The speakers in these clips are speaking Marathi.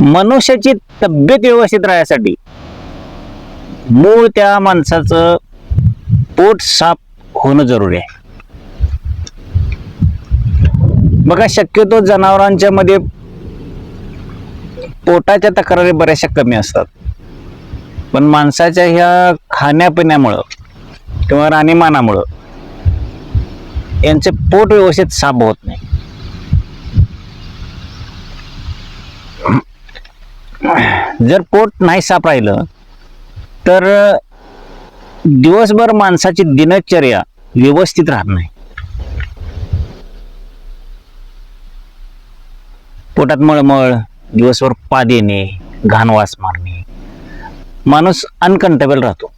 मनुष्याची तब्येत व्यवस्थित राहण्यासाठी मूळ त्या माणसाचं पोट साफ होणं जरुरी आहे. बघा शक्यतो जनावरांच्या मध्ये पोटाच्या तक्रारी बऱ्याचशा कमी असतात. पण माणसाच्या ह्या खाण्यापिण्यामुळं किंवा राहणीमानामुळं यांचे पोट व्यवस्थित साफ होत नाही. जर पोट नाही साफ राहिलं तर दिवसभर माणसाची दिनचर्या व्यवस्थित राहत नाही. पोटात मळमळ दिवसभर पाद येणे घाणवास मारणे. माणूस अनकंटेबल राहतो.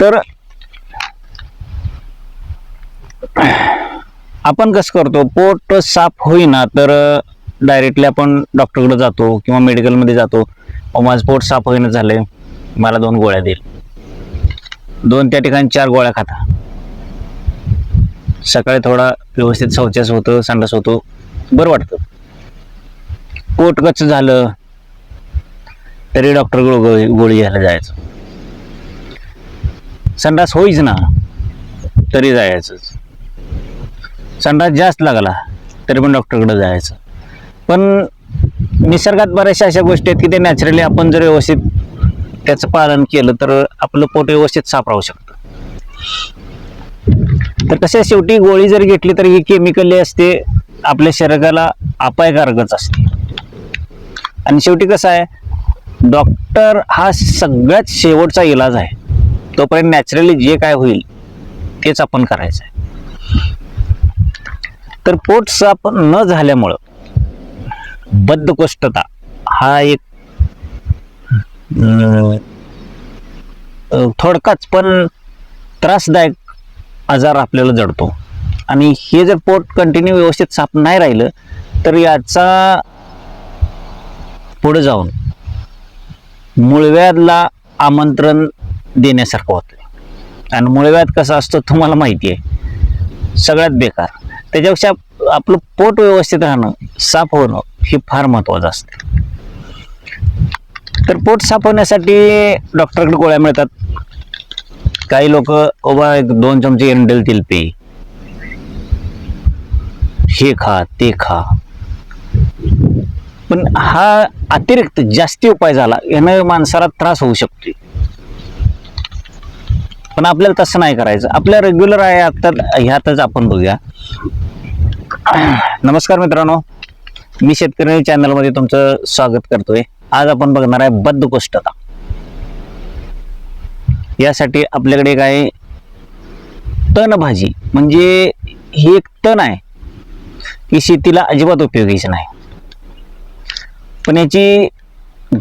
तर आपण कसं करतो पोट साफ होईना तर डायरेक्टली आपण डॉक्टरकडे जातो किंवा मेडिकलमध्ये जातो. माझं पोट साफ होईना झालंय. मला दोन गोळ्या देईल. दोन त्या ठिकाणी चार गोळ्या खाता. सकाळी थोडा व्यवस्थित शौचास होतं संडास होतो. बरं वाटतं. पोट कच्च झालं तरी डॉक्टरकडे गोळी गोळी घ्यायला जायचं. संडास होईच ना तरी जायचंच. संडास जास्त लागला तरी पण डॉक्टरकडे जायचं. पण निसर्गात बऱ्याचशा अशा गोष्टी आहेत की ते नॅचरली आपण जर व्यवस्थित त्याचं पालन केलं तर आपलं पोट व्यवस्थित साफ राहू शकतं. तर कसं आहे, शेवटी गोळी जर घेतली तर ही केमिकली असते आपल्या शरीराला अपायकारकच असते. आणि शेवटी कसं आहे डॉक्टर हा सगळ्यात शेवटचा इलाज आहे. तोपर्यंत नॅचरली जे काय होईल तेच आपण करायचं आहे. तर पोट साफ न झाल्यामुळं बद्धकोष्ठता. हा एक थोडकाच पण त्रासदायक आजार आपल्याला जडतो. आणि हे जर पोट कंटिन्यू व्यवस्थित साफ नाही राहिलं तर याचा पुढे जाऊन मुळव्यादला आमंत्रण देण्यासारखं होतं आणि मुळव्याद कसा असतो तुम्हाला माहिती आहे सगळ्यात बेकार. त्याच्यापेक्षा आपलं पोट व्यवस्थित राहणं साफ होणं हे फार महत्वाचं असतं. तर पोट साफवण्यासाठी डॉक्टरकडे गोळ्या मिळतात. काही लोक ओबा एक दोन चमचे एरंडेल तेल पे. हे खा ते खा. पण हा अतिरिक्त जास्ती उपाय झाला यानं माणसाला त्रास होऊ शकतो पण आपल्याला तसं नाही करायचं. आपल्या रेग्युलर आहे आता ह्यातच आपण बघूया. नमस्कार मित्रांनो. मी शेतकरी चॅनलमध्ये तुमचं स्वागत करतोय. आज आपण बघणार आहे बद्धकोष्ठता. यासाठी आपल्याकडे काय तण भाजी म्हणजे ही एक तण आहे की शेतीला अजिबात उपयोगीच नाही. पण याची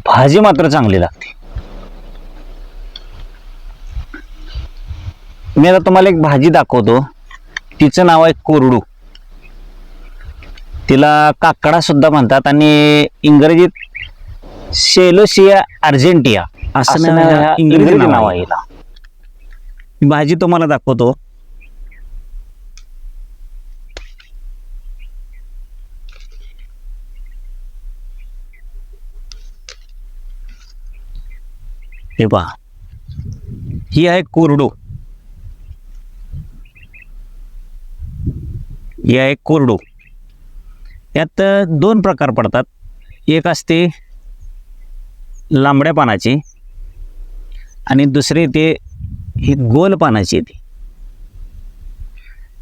भाजी मात्र चांगली लागते. मी आता तुम्हाला एक भाजी दाखवतो. तिचं नाव आहे कोरडू. तिला काकडा सुद्धा म्हणतात आणि इंग्रजीत शेलोशिया अर्जेंटिया असं नाव- इंग्रजी नाव आहे हिला. भाजी तुम्हाला दाखवतो. हे पहा. ही आहे कोरडू. ही आहे कोरडू. यात दोन प्रकार पडतात. एक असते लांबड्या पानाची आणि दुसरी ते ही गोल पानाची येते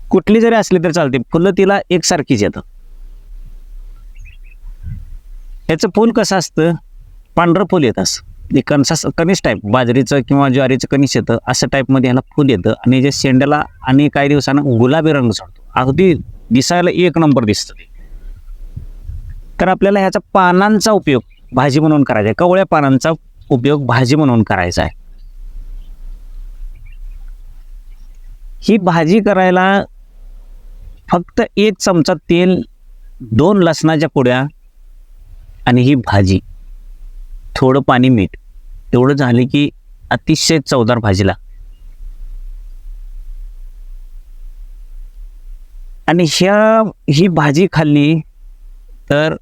कुठली जरी असली तर चालते फुलं तिला एकसारखीच येतं याचं फूल कसं असतं? पांढरं फूल येत असं. कणसा कनिष टाईप बाजरीचं किंवा ज्वारीचं कनिष येतं असं टाईपमध्ये ह्याला फूल येतं आणि जे शेंड्याला आणि काही दिवसानं गुलाबी रंग चढतो. अगदी दिसायला एक नंबर दिसतं ते. तर आपल्याला ह्याचा पानांचा उपयोग भाजी म्हणून करायचा आहे. कवळ्या पानांचा उपयोग भाजी म्हणून करायचा आहे. ही भाजी करायला फक्त एक चमचा तेल दोन लसणाच्या पुड्या आणि ही भाजी. थोडं पाणी मीठ. एवढं झाले की अतिशय चवदार भाजीला. आणि ह्या ही भाजी खाल्ली तर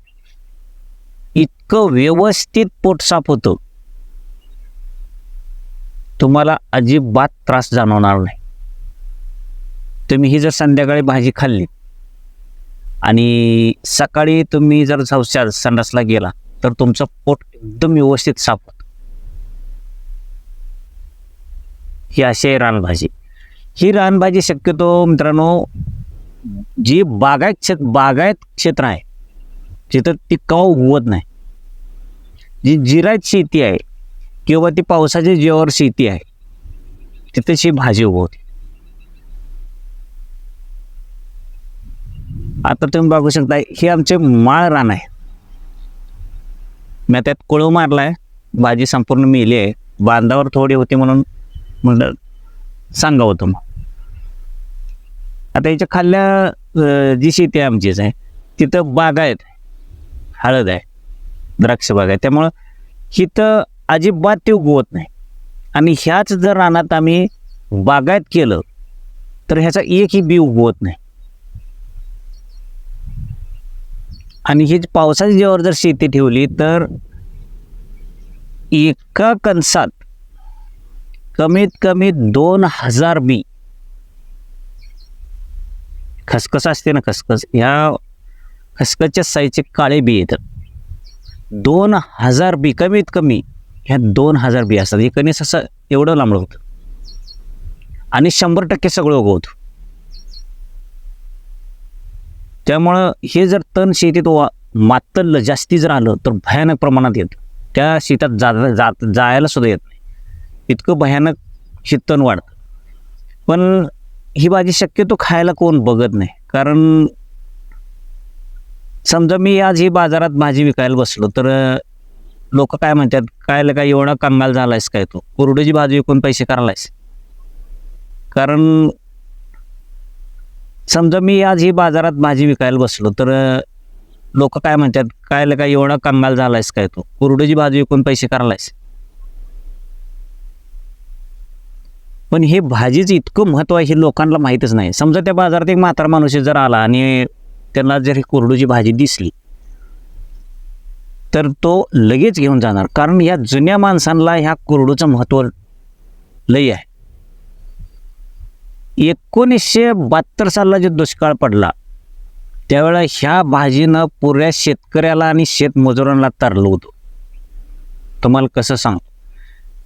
इतकं व्यवस्थित पोट साफ होतं. तुम्हाला अजिबात त्रास जाणवणार नाही. तुम्ही ही जर संध्याकाळी भाजी खाल्ली आणि सकाळी तुम्ही जर संसार संडासला गेला तर तुमचं पोट एकदम व्यवस्थित साफ होतं. ही अशी आहे रानभाजी. ही रानभाजी शक्यतो मित्रांनो जी बागायत क्षेत्र बागायत क्षेत्र आहे जिथं टिकाऊ उगवत नाही. जी जिरायत शेती आहे किंवा ती पावसाच्या जीवावर शेती आहे तिथेच ही भाजी उगवते. आता तुम्ही बघू शकता हे आमचे माळ रान आहे. मी त्यात कोळव मारलाय भाजी संपूर्ण मेली आहे बांधावर थोडी होती म्हणून म्हणलं होतो मग आता याच्या खाल्ल्या जी शेती आहे आमचीच आहे तिथं बाग आहेत हळद आहे. द्राक्ष बाग आहे. त्यामुळं हिथं अजिबात ते उगवत नाही. आणि ह्याच जर रानात आम्ही बागायत केलं तर ह्याचा एकही बी उगवत नाही. आणि ही पावसाच्या जेव्हा जर शेती ठेवली तर एका कणसात कमीत कमी दोन हजार बी खसखस असते ना खसखस ह्या खसखसच्या साईजचे काळे बी येतात. दोन हजार बी कमीत कमी ह्या दोन हजार बी असतात. हे कणीस असं एवढं लांबडं होतं. आणि शंभर टक्के सगळं उगवतं. त्यामुळं हे जर तण शेतीत वा मातल्लं जास्ती जर आलं तर भयानक प्रमाणात येतं. त्या शेतात जा जात जायला सुद्धा येत नाही. इतकं भयानक हे तण वाढतं. पण ही भाजी शक्यतो खायला कोण बघत नाही. कारण समजा मी आज ही बाजारात भाजी विकायला बसलो तर लोक काय म्हणतात काय काय एवढा कंगाल झालायस काय तू? कोरडीची भाजी विकून पैसे करायलायस कारण समजा मी आज ही बाजारात भाजी विकायला बसलो तर लोक काय म्हणतात काय काय एवढा कंगाल झालायस काय तू? कुरडीची भाजी विकून पैसे करायलायस पण हे भाजीचं इतकं महत्त्व आहे हे लोकांना माहीतच नाही. समजा त्या बाजारात एक म्हातारा माणूस जर आला आणि त्यांना जर ही कोरडूची भाजी दिसली तर तो लगेच घेऊन जाणार. कारण या जुन्या माणसांना ह्या कोरडूचं महत्त्व लई आहे. एकोणीसशे बहात्तर सालला जो दुष्काळ पडला त्यावेळेला ह्या भाजीनं पुऱ्या शेतकऱ्याला आणि शेतमजुरांना तरलं होतं. तुम्हाला कसं सांगतो?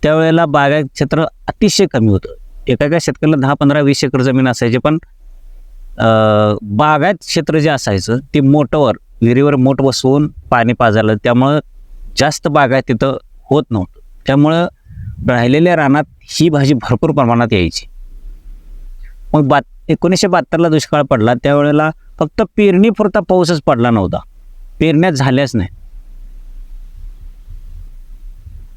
त्यावेळेला बागायत क्षेत्र अतिशय कमी होतं. एका एका शेतकऱ्याला दहा पंधरा वीस एकर जमीन असायची पण बागायत क्षेत्र जे असायचं ते मोटवर विहिरीवर मोठ बसवून पाणी पाजायला त्यामुळं जास्त बागायत तिथं होत नव्हतं. त्यामुळं राहिलेल्या रानात ही भाजी भरपूर प्रमाणात यायची. मग बा एकोणीसशे बहात्तरला दुष्काळ पडला त्यावेळेला फक्त पेरणीपुरता पाऊसच पडला नव्हता. पेरण्यात झाल्याच नाही.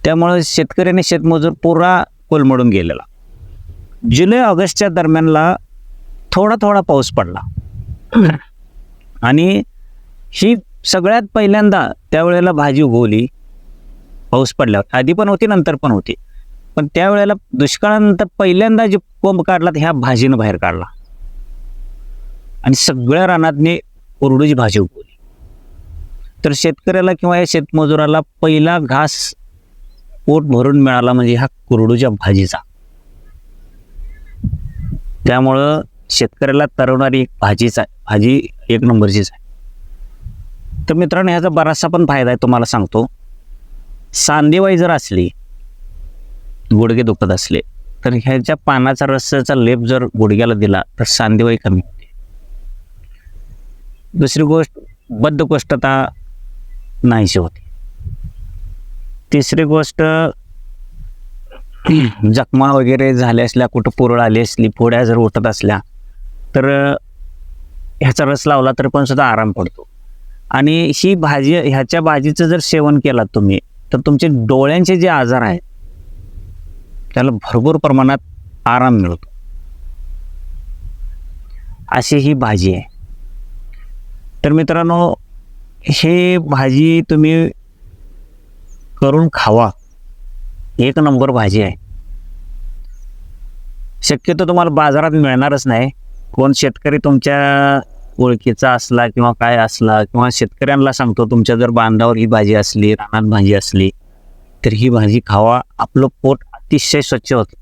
त्यामुळे शेतकऱ्याने शेतमजूर पुरा कोलमडून गेलेला. जुलै ऑगस्टच्या दरम्यानला थोडा थोडा पाऊस पडला. आणि ही सगळ्यात पहिल्यांदा त्यावेळेला भाजी उगवली. पाऊस पडल्यावर. आधी पण होती नंतर पण होती. पण त्यावेळेला दुष्काळानंतर पहिल्यांदा जे कोंब काढला ह्या भाजीनं बाहेर काढला. आणि सगळ्या रानातने कोरडूची भाजी उगवली. तर शेतकऱ्याला किंवा या शेतमजुराला पहिला घास पोट भरून मिळाला म्हणजे ह्या कुरडूच्या भाजीचा. त्यामुळं शेतकऱ्याला तरवणारी एक भाजीच आहे. भाजी एक नंबरचीच आहे. तर मित्रांनो ह्याचा बराचसा पण फायदा आहे तुम्हाला सांगतो. सांदेवाई जर असली गुडघे दुखत असले तर ह्याच्या पानाचा रस्त्याचा लेप जर गुडघ्याला दिला तर सांदेवाई कमी होते. दुसरी गोष्ट बद्धकोष्ठता नाहीशी होते. तिसरी गोष्ट जखमा वगैरे झाल्या असल्या कुठं पुरळ आली असली फोड्या जर उठत असल्या तर ह्याचा रस लावला तर पण सुद्धा आराम पडतो. आणि ही भाजी ह्याच्या भाजीचं जर सेवन केलात तुम्ही तर तुमचे डोळ्यांचे जे आजार आहेत त्याला भरपूर प्रमाणात आराम मिळतो. अशी ही भाजी आहे. तर मित्रांनो हे भाजी तुम्ही करून खावा. एक नंबर भाजी आहे. शक्यतो तुम्हाला बाजारात मिळणारच नाही. कोण शेतकरी तुमच्या ओळखीचा असला किंवा काय असला किंवा शेतकऱ्यांना सांगतो तुमच्या जर बांधावर ही भाजी असली रानात भाजी असली तर ही भाजी खावा. आपलं पोट अतिशय स्वच्छ होतं.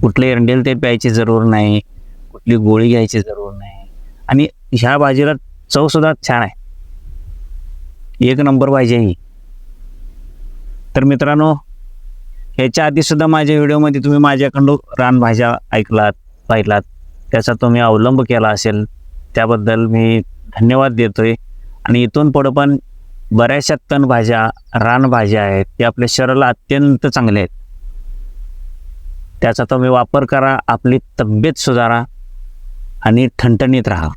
कुठले एरंडेल ते प्यायची जरूर नाही कुठली गोळी घ्यायची जरूर नाही. आणि ह्या भाजीला चव सुद्धा छान आहे. एक नंबर भाजी आहे ही. तर मित्रांनो ह्याच्या आधी सुद्धा माझ्या व्हिडिओमध्ये तुम्ही माझ्याकडून रानभाज्या ऐकलात पाहिलात. त्याचा तुम्ही अवलंब केला असेल त्याबद्दल मी धन्यवाद देतोय. आणि इथून पुढं पण बऱ्याचशा तण भाज्या रानभाज्या आहेत त्या आपल्या शरीराला अत्यंत चांगल्या आहेत. त्याचा तुम्ही वापर करा आपली तब्येत सुधारा आणि ठणठणीत राहा.